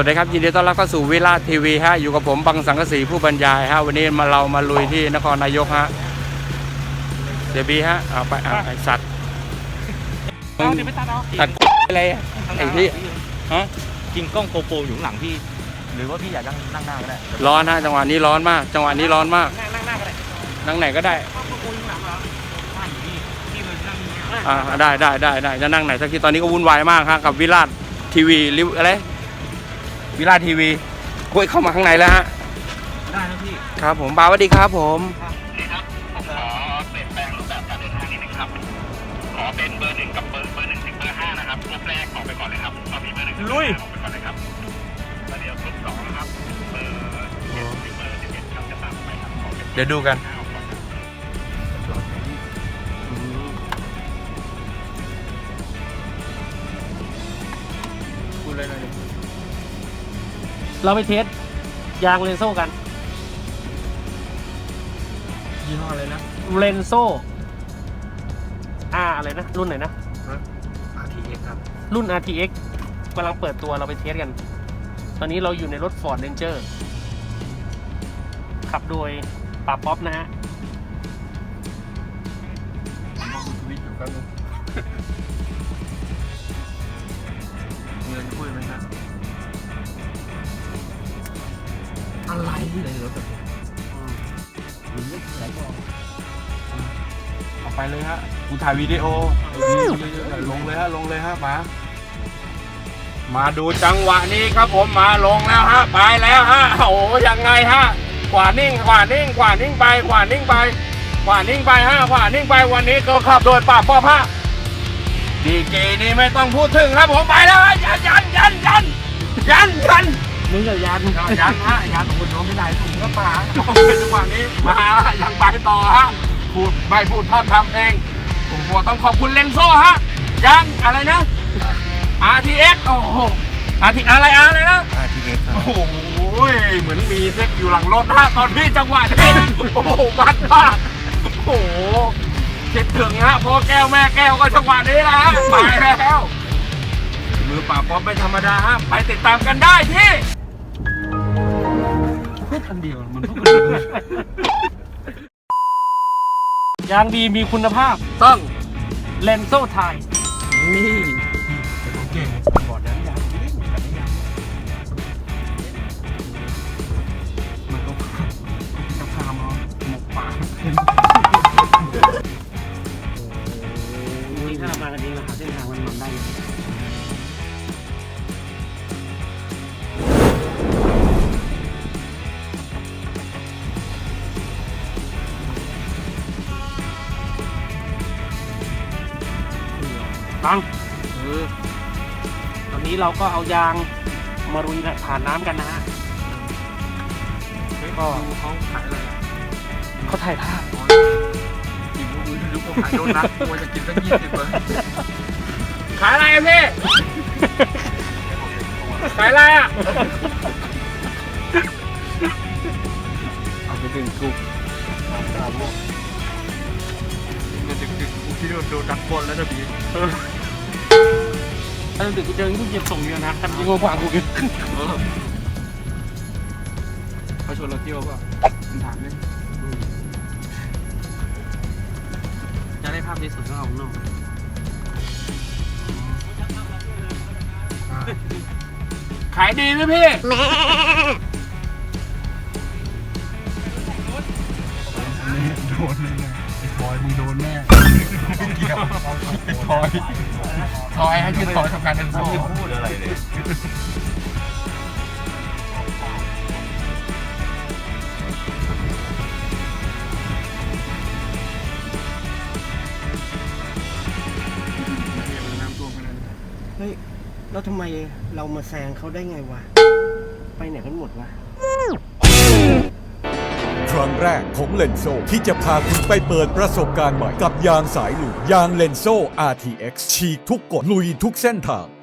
วัสดีครับยินดีต้อนรับเข้าสู่วิลาทีวีฮะอยู่กับผมบังสังกะสีผู้บรรยายฮะวันนี้มาเรามาลุยที่นครนายกฮะเดี๋ยวบีฮะเอาไปเอาไอสัตว์เอาเดี๋ยวไปตัดเอาตัดอะไรอะไอ้ที่ฮะกินกล้องโกโปรอยู่ข้างหลังพี่ หรือว่าพี่อยากนั่งนั่งหน้าก็ได้ร้อนฮะจังหวะนี้ร้อนมาก จังหวะนี้ร้อนมากนั่งนั่งหน้าก็ได้นั่งไหนก็ได้กล้องโกโปรอยู่ข้างหลังเหรอบ้านอยู่นี่พี่เลยนั่งนี่อ่าได้ได้ได้ได้จะนั่งไหนสักทีตอนนี้ก็วุ่นวายมากฮะกับวิลาทีวีริวอะไร วิลาทีวีคุยเข้ามาข้างในแล้วฮะได้นะพี่ครับผมบาวสวัสดีครับผมผมขอเปลี่ยนแปลงรูปแบบการเดินทางนิดนึงครับ ขอเป็นเบอร์หนึ่งกับเบอร์เบอร์หนึ่งถึงเบอร์ห้านะครับรูปแรกออกไปก่อนเลยครับเอามีเบอร์หนึ่งถึงเบอร์ห้าออกไปก่อนเลยครับแล้วเดี๋ยวรูปสองนะครับเบอร์เจ็ดถึงเบอร์สิบเอ็ดครับจะตามไปครับขอเป็นเดี๋ยวดูกัน ห้า เราไปเทสยางเลนโซ่กันยี่ห้ออะไรนะเลนโซ่อ่าอะไรนะ รุ่นไหนนะ RTX ครับ รุ่น RTX กำลังเปิดตัวเราไปเทสกัน ตอนนี้เราอยู่ในรถ Ford Ranger ขับโดยป่าป๊อปนะฮะชีวิตอยู่กันเอะไรในรถแบบนี้หรือไม่ไหนก็ออกไปเลยฮะ กูถ่ายวิดีโอลงเลยฮะ ลงเลยฮะมา มาดูจังหวะนี้ครับผมมาลงแล้วฮะ ไปแล้วฮะ โอ้ยังไงฮะ ขวานิ่ง ขวานิ่ง ขวานิ่งไป ขวานิ่งไป ขวานิ่งไปฮะ ขวานิ่งไป วันนี้ก็ขับโดยป่าป้อพะดีเจนี่ไม่ต้องพูดถึงครับผมไปแล้วฮะยันยันยันยันยันยัน มึงอย่ายันยันฮะยันคุณน้องไม่ได้ถุงก็ป่าจังหวะนี้มายังไปต่อฮะพูดไม่พูดทอดทำเองผมบอกต้องขอบคุณเลนโซ่ฮะยังอะไรนะ RTX โอ้โห RT อะไรอะไรนะ RTX โอ้โหเหมือนมีเซ็กอยู่หลังรถฮะตอนพี่จังหวะนี้โอ้โหมันมากโอ้โหคิดถึงฮะพ่อแก้วแม่แก้วก็จังหวะนี้นะฮะไปแล้วมือป่าบป๊อปไม่ธรรมดาฮะไปติดตามกันได้ที่พู ดอันเดียว มันพูดอันเดียวยางดีมีคุณภาพต้องเลนโซ่ไทยนี่แต่ผมเก่งบอดนั้นยางจริงแต่ไม่ยางมันก็จะพามาหมกป่านี่ถ้าเรามากันเองเราหาเส้นทางมันมันได้เลย ตังเออตอนนี้เราก็เอายางมารุยผ่านน้ำกันนะฮะก็เขาขายอะไรอะเขาถ่ายภาพกินลูกมือลูกเขาขายโดนัทกลัวจะกินตั้งยี่สิบเลยขายอะไรอะพี่ขายอะไรอะเอาไปดึงกูดึกดึกกูคิดว่าโดนดักบอลแล้วนะพี่ ถ้าดึกกูเจอกูเก็บส่งเยอะนะแต่ยิงกว่ากูกินเขาชวนเราเที่ยวป่ะถามเลยจะได้ภาพที่สุดก็เอานอกขายดีไหมพี่โดนเลยไอ้ทอยมึงโดนแน่เกี่ยวทอย ทอยให้ชื่อทอยทำการเป็นโซ่พูดอะไรเลยเฮ้ย แล้วทำไมเรามาแซงเขาได้ไงวะ ไปไหนกันหมดวะ รั้งแรกของเลนโซที่จะพาคุณไปเปิดประสบการณ์ใหม่ กับยางสายลุยยางเลนโซ RTX ฉีกทุกกฎลุยทุกเส้นทาง